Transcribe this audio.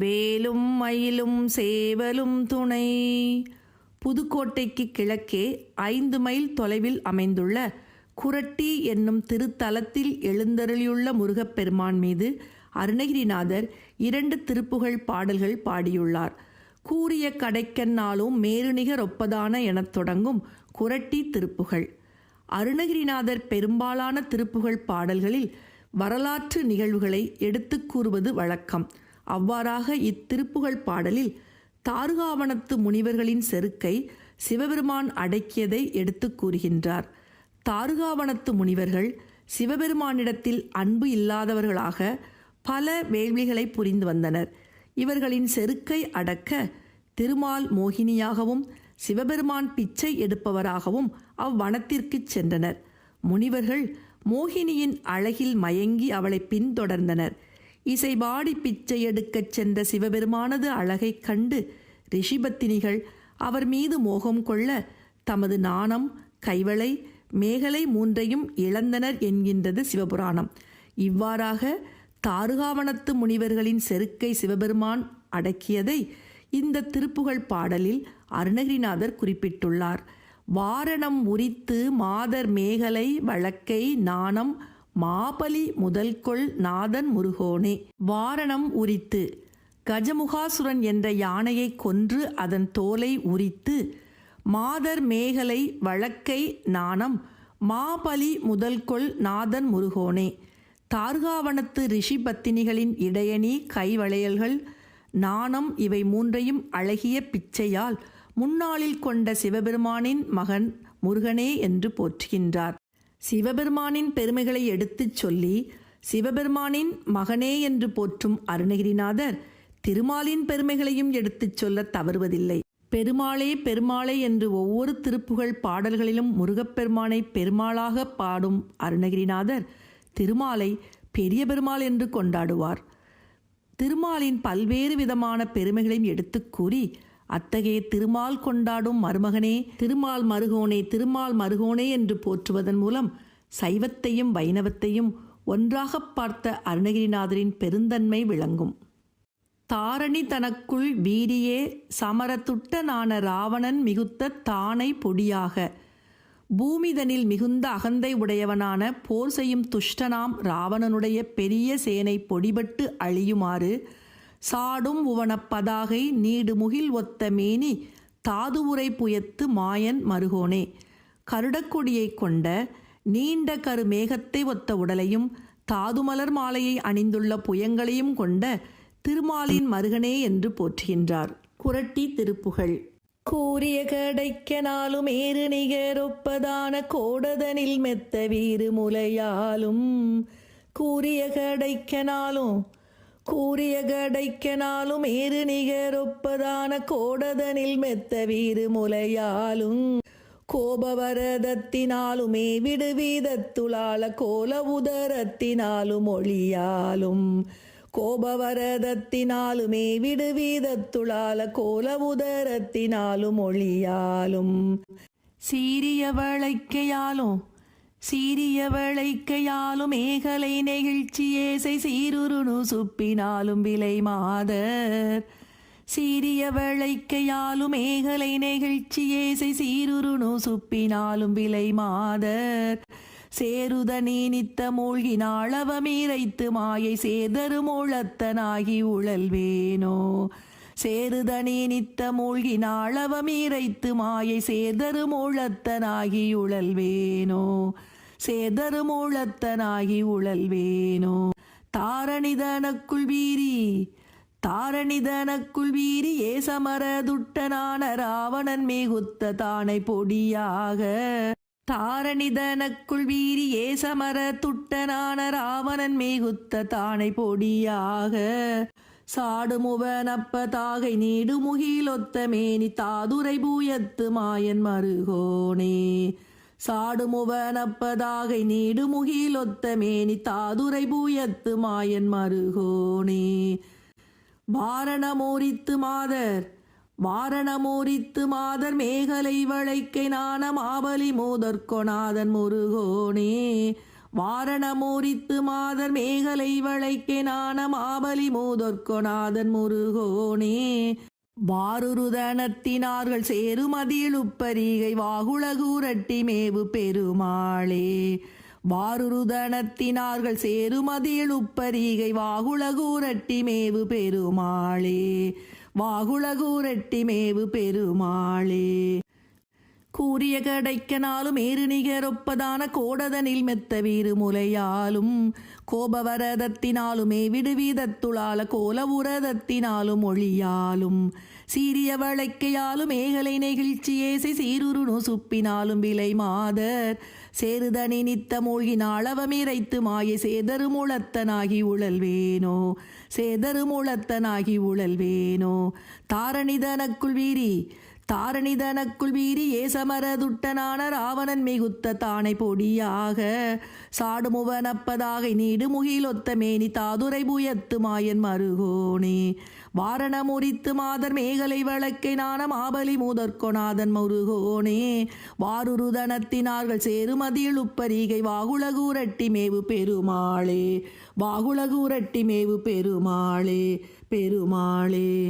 வேலும் மயிலும் சேவலும் துணை. புதுக்கோட்டைக்கு கிழக்கே ஐந்து மைல் தொலைவில் அமைந்துள்ள குரட்டி என்னும் திருத்தலத்தில் எழுந்தருளியுள்ள முருகப்பெருமான் மீது அருணகிரிநாதர் இரண்டு திருப்புகழ் பாடல்கள் பாடியுள்ளார். கூறிய கடைக்கன்னாலும் மேருநிகர் ஒப்பதான எனத் தொடங்கும் குரட்டி திருப்புகழ். அருணகிரிநாதர் பெரும்பாலான திருப்புகழ் பாடல்களில் வரலாற்று நிகழ்வுகளை எடுத்துக் கூறுவது வழக்கம். அவ்வாறாக இத்திருப்புகழ் பாடலில் தாருகாவனத்து முனிவர்களின் செருக்கை சிவபெருமான் அடக்கியதை எடுத்துக் கூறுகின்றார். தாருகாவனத்து முனிவர்கள் சிவபெருமானிடத்தில் அன்பு இல்லாதவர்களாக பல வேள்விகளை புரிந்து வந்தனர். இவர்களின் செருக்கை அடக்க திருமால் மோகினியாகவும் சிவபெருமான் பிச்சை எடுப்பவராகவும் அவ்வனத்திற்குச் சென்றனர். முனிவர்கள் மோகினியின் அழகில் மயங்கி அவளை பின்தொடர்ந்தனர். இசைபாடி பிச்சை எடுக்கச் சென்ற சிவபெருமானது அழகைக் கண்டு ரிஷிபத்தினிகள் அவர் மீது மோகம் கொள்ள தமது நாணம் கைவளை மேகலை மூன்றையும் இழந்தனர் என்கின்றது சிவபுராணம். இவ்வாறாக தாருகாவனத்து முனிவர்களின் செருக்கை சிவபெருமான் அடக்கியதை இந்த திருப்புகழ் பாடலில் அருணகிரிநாதர் குறிப்பிட்டுள்ளார். வாரணம் உரித்து மாதர் மேகலை வழக்கை நாணம் மாபலி முதல்கொள் நாதன் முருகோனே. வாரணம் உரித்து. கஜமுகாசுரன் என்ற யானையை கொன்று அதன் தோலை உரித்து மாதர் மேகலை வழக்கை நாணம். மாபலி முதல்கொள் நாதன் முருகோனே. தார்காவனத்து ரிஷி பத்தினிகளின் இடையணி கைவளையல்கள் நாணம் இவை மூன்றையும் அழகிய பிச்சையால் முன்னாளில் கொண்ட சிவபெருமானின் மகன் முருகனே என்று போற்றுகின்றார். சிவபெருமானின் பெருமைகளை எடுத்துச் சொல்லி சிவபெருமானின் மகனே என்று போற்றும் அருணகிரிநாதர் திருமாலின் பெருமைகளையும் எடுத்துச் சொல்ல தவறுவதில்லை. பெருமாளே பெருமாளே என்று ஒவ்வொரு திருப்புகழ் பாடல்களிலும் முருகப்பெருமானை பெருமாளாக பாடும் அருணகிரிநாதர் திருமாலை பெரிய பெருமாள் என்று கொண்டாடுவார். திருமாலின் பல்வேறு விதமான பெருமைகளையும் எடுத்துக் கூறி அத்தகைய திருமால் கொண்டாடும் மருமகனே திருமால் மருகோனே திருமால் மருகோனே என்று போற்றுவதன் மூலம் சைவத்தையும் வைணவத்தையும் ஒன்றாகப் பார்த்த அருணகிரிநாதரின் பெருந்தன்மை விளங்கும். தாரணி தனக்குள் வீரியே சமரத்துட்டனான ராவணன் மிகுத்த தானை பொடியாக. பூமிதனில் மிகுந்த அகந்தை உடையவனான போர் செய்யும் துஷ்டனாம் ராவணனுடைய பெரிய சேனை பொடிபட்டு அழியுமாறு சாடும் உவனப்பதாகை நீடு முகில் ஒத்த மேனி தாதுவுரை புயத்து மாயன் மருகோனே. கருடக்கொடியை கொண்ட நீண்ட கரு மேகத்தை ஒத்த உடலையும் தாதுமலர் மாலையை அணிந்துள்ள புயங்களையும் கொண்ட திருமாலின் மருகனே என்று போற்றுகின்றார். குரட்டி திருப்புகழ் கூறிய கடைக்கனாலும் ஏறு நிகரொப்பதான கோடதனில் மெத்த வீறு முலையாலும் கூறிய கடைக்கனாலும் கூறிய கடைக்கனாலும் ஏறு நிகரொப்பதான கோடதனில் மெத்த வீறு முலையாலும். கோபவரதத்தினாலுமே விடுவீதத்துளால கோல உதரத்தினாலும் ஒளியாலும். கோபவரதத்தினாலுமே விடுவீதத்துளால கோல உதரத்தினாலும் ஒளியாலும். சீரிய வளைக்கையாலும் சீரியவளைக்கையாலும் ஏகலை ஏகலை நெகிழ்ச்சியேசை சீருருணு சுப்பினாலும் விலை மாதர். சீரியவளைக்கையாலும் ஏகலை நெகிழ்ச்சி ஏசை சீருருணு சுப்பினாலும் விலை மாதர். சேருத நீனித்த மூழ்கினாளவமீரைத்து மாயை சேதரு மூழத்தனாகி உழல்வேனோ. சேருத நித்த நித்த மூழ்கினாளவமீரைத்து மாயை சேதரு மூழத்தனாகி உழல்வேனோ? சேதரு மூழத்தனாகி உழல்வேனோ? தாரணிதனக்குள் வீரி தாரணிதனக்குள் வீரி ஏசமரதுட்டனான ராவணன் மிகுத்த தானை பொடியாக. தாரணிதனக்குள் வீரி ஏசமர துட்டனான ராவணன் மிகுத்த தானை பொடியாக. சாடுமுவனப்ப தாகை நீடுமுகிலொத்த மேனி தாதுரை பூயத்து மாயன் மருகோனே. சாடுமுவனப்பதாகை நீடுமுகிலொத்த மேனி தாதுரை பூயத்து மாயன் மருகோனே. வாரணமோரித்து மாதர் வாரணமோரித்து மாதர் மேகலை வளைக்கை நாண மாபலி மூதற்கொணாதன் முருகோனே. வாரணமூரித்து மாதர் மேகலை வளைக்கே நான மாபலி மூதொற்கொநாதன் முருகோனே. வாருருதனத்தினார்கள் சேருமதியில் உப்பரீகை வாகுளகூரட்டி மேவு பெருமாளே. வாருருதனத்தினார்கள் சேருமதியில் உப்பரீகை வாகுளகூரட்டி மேவு பெருமாளே. வாகுளகூரட்டி மேவு பெருமாளே. கூறிய கடைக்கனாலும் ஏறு நிகரொப்பதான கோடதனில் மெத்த வீறு முலையாலும் கோபவரதத்தினாலுமே விடுவீதத்துளால கோல உரதத்தினாலும் ஒளியாலும் சீரிய வளைக்கையாலும் ஏகலை நெகிழ்ச்சியேசை சீருரு சுப்பினாலும் விலை மாதர் சேருதனி நித்த மூழ்கினாள் அவமிரைத்து மாயை சேதரு முளத்தனாகி உழல்வேனோ சேதரு முளத்தனாகி உழல்வேனோ தாரணிதனக்குள் வீரி தாரணிதனக்குள் வீரி ஏசமரதுட்டனான ராவணன் மிகுத்த தானை பொடியாக சாடுமுவனப்பதாக நீடு முகிலொத்த மேனி தாதுரை புயத்து மாயன் மருகோனே. வாரணமுரித்து மாதர் மேகலை வழக்கை நான மாபலி மூதற்கொநாதன் முருகோணே வாருருதனத்தினார்கள் சேருமதியில் உப்பரிகை வாகுலகூரட்டி மேவு பெருமாளே. வாகுலகூரட்டி மேவு பெருமாளே பெருமாளே.